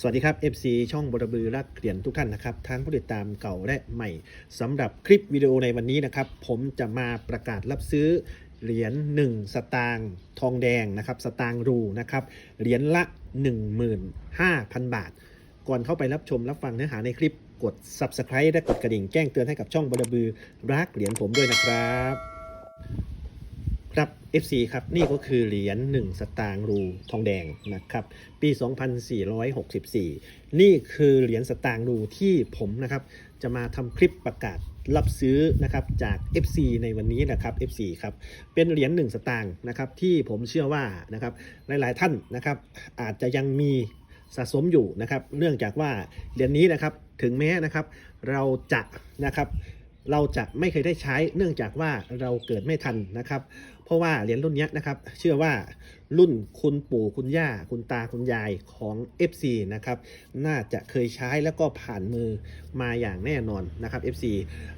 สวัสดีครับ FC ช่องบรบือรักเหรียญทุกท่านนะครับทั้งผู้ติดตามเก่าและใหม่สำหรับคลิปวิดีโอในวันนี้นะครับ ผมจะมาประกาศรับซื้อเหรียญ1 สตางค์ทองแดงนะครับ สตางค์รูนะครับเหรียญละ 15,000 บาท ก่อนเข้าไปรับชมรับฟังเนื้อหาในคลิปกด Subscribe และกดกระดิ่งแจ้งเตือนให้กับช่องบรบือรักเหรียญผมด้วยนะครับ ครับ FC ครับนี่ก็คือเหรียญ1 สตางค์รูทองแดงนะครับปี 2464 นี่คือเหรียญสตางค์รูที่ผมนะครับจะมาทำคลิปประกาศรับซื้อนะครับจาก FC ในวันนี้นะครับ FC ครับเป็นเหรียญ1สตางค์นะครับที่ผมเชื่อว่านะครับหลาย ๆ ท่านนะครับอาจจะยังมีสะสมอยู่นะครับเนื่องจากว่าเหรียญนี้นะครับถึงแม้นะครับเราจะนะครับ เราจะไม่เคยได้ใช้เนื่องจากว่าเราเกิดไม่ทันนะครับ เพราะว่าเหรียญรุ่นนี้นะครับ เชื่อว่ารุ่นคุณปู่คุณย่า คุณตาคุณยายของ FC นะครับ น่าจะเคยใช้แล้วก็ผ่านมือมาอย่างแน่นอนนะครับ FC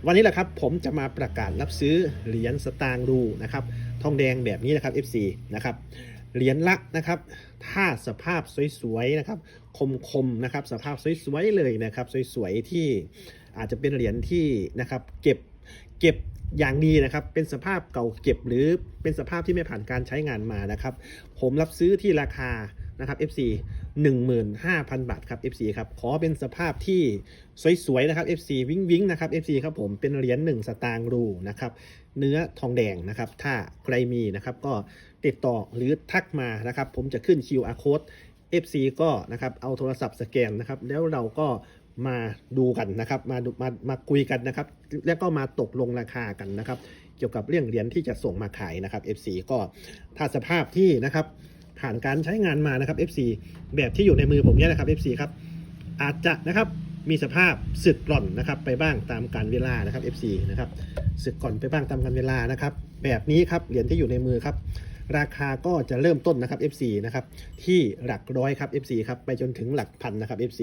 วันนี้แหละครับผมจะมาประกาศรับซื้อเหรียญสตางค์รูนะครับทองแดงแบบนี้นะครับ FC นะครับเหรียญละนะครับ ถ้าสภาพสวยๆนะครับ คมๆนะครับ สภาพสวยๆเลยนะครับ สวยๆที่ อาจจะเป็นเหรียญที่นะครับเก็บเก็บอย่างดีนะครับ เป็นสภาพเก่าเก็บหรือเป็นสภาพที่ไม่ผ่านการใช้งานมานะครับ ผมรับซื้อที่ราคานะครับ FC 15,000 บาทครับ FC ครับ ขอเป็นสภาพที่สวยๆนะครับ FC วิ้งวิ้งๆนะครับ FC ครับผม เป็นเหรียญ1สตางค์รูนะครับ เนื้อทองแดงนะครับ ถ้าใครมีนะครับก็ติดต่อหรือทักมานะครับ ผมจะขึ้น QR code FC ก็นะครับเอาโทรศัพท์สแกนนะครับ แล้วเราก็ มาดูกันนะครับ มามามาคุยกันนะครับ แล้วก็มาตกลงราคากันนะครับ เกี่ยวกับเรื่องเหรียญที่จะส่งมาขายนะครับ FC ก็ถ้าสภาพที่นะครับผ่านการใช้งานมานะครับ FC แบบที่อยู่ในมือผมเนี่ยนะครับ FC ครับอาจจะนะครับมีสภาพสึกกร่อนนะครับไปบ้างตามการเวลานะครับ FC นะครับสึกก่อนไปบ้างตามการเวลานะครับ แบบนี้ครับเหรียญที่อยู่ในมือครับ ราคาก็จะเริ่มต้นนะครับ FC นะครับที่หลักร้อยครับ FC ครับไปจนถึงหลักพันนะครับ FC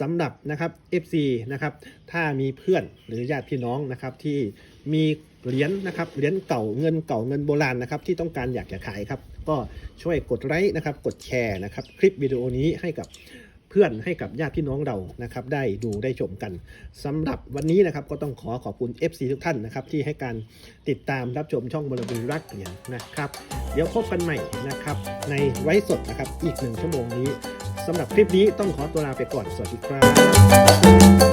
สำหรับนะครับ FC นะครับถ้ามีเพื่อนหรือญาติพี่น้องนะครับที่มีเหรียญนะครับเหรียญเก่าเงินเก่าเงินโบราณนะครับที่ต้องการอยากจะขายครับก็ช่วยกดไลค์นะครับกดแชร์นะครับคลิปวิดีโอนี้ให้กับ เพื่อนให้กับญาติพี่น้องเรานะครับ ได้ดูได้ชมกันสำหรับวันนี้นะครับ ก็ต้องขอขอบคุณ FC ทุกท่านนะครับ ที่ให้การติดตามรับชมช่องบรบือรักเหรียญนะครับ เดี๋ยวพบกันใหม่นะครับ ในไว้สดนะครับ อีกหนึ่งชั่วโมงนี้สำหรับคลิปนี้ต้องขอตัวลาไปก่อนสวัสดีครับ